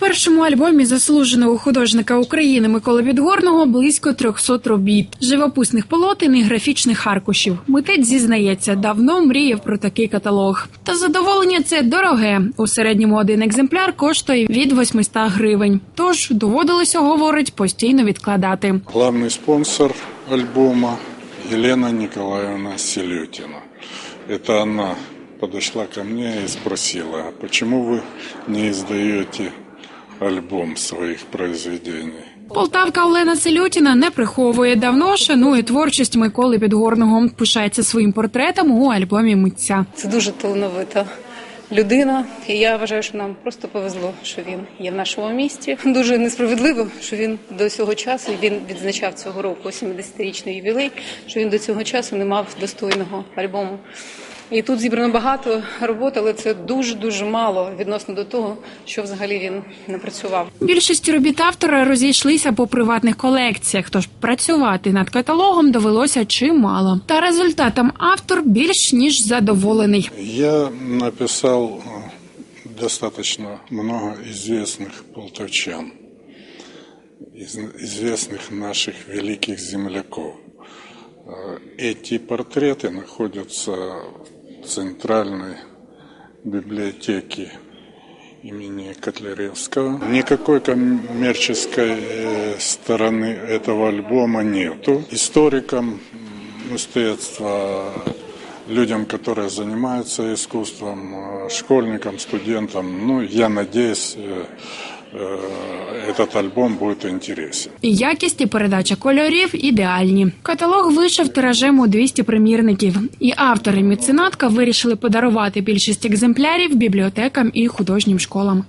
першому альбомі заслуженого художника України Миколи Підгорного близько 300 робіт, живописних полотен і графічних аркушів. Митець зізнається, давно мріяв про такий каталог. Та задоволення це дороге. У середньому один екземпляр коштує від 800 гривень. Тож доводилося, говорить, постійно відкладати. Главный спонсор альбома Елена Николаевна Селютина. Это она подошла ко мне и спросила, а почему вы не издаете альбом своих произведений? Полтавка Олена Селютіна не приховує давно шанує творчість Миколи Підгорного. Пишається своїм портретом у альбомі митця. Це дуже талановита людина. І я вважаю, що нам просто повезло, що він є в нашому місті. Дуже несправедливо, що він до цього часу він відзначав цього року 70-річний ювілей, що він до цього часу не мав достойного альбому. І тут зібрано багато роботи, але це дуже дуже мало відносно до того, що взагалі він напрацював. Більшість робіт автора розійшлися по приватних колекціях, тож працювати над каталогом довелося чимало. Та результатом автор більш ніж задоволений. Я написал э, достаточно много известных полтавчан, из- известных наших великих земляков. Э, Эти портреты находятся в центральной библиотеке имени Котляревского. Никакой коммерческой э, стороны этого альбома нету. Историкам м, искусства, людям, которые занимаются искусством, э, школьникам, студентам, ну, я надеюсь, э, э, этот альбом будет интересен. І якість і передача кольорів ідеальні. Каталог вийшов тиражем у 200 примірників. І автори меценатка вирішили подарувати більшість екземплярів бібліотекам і художнім школам.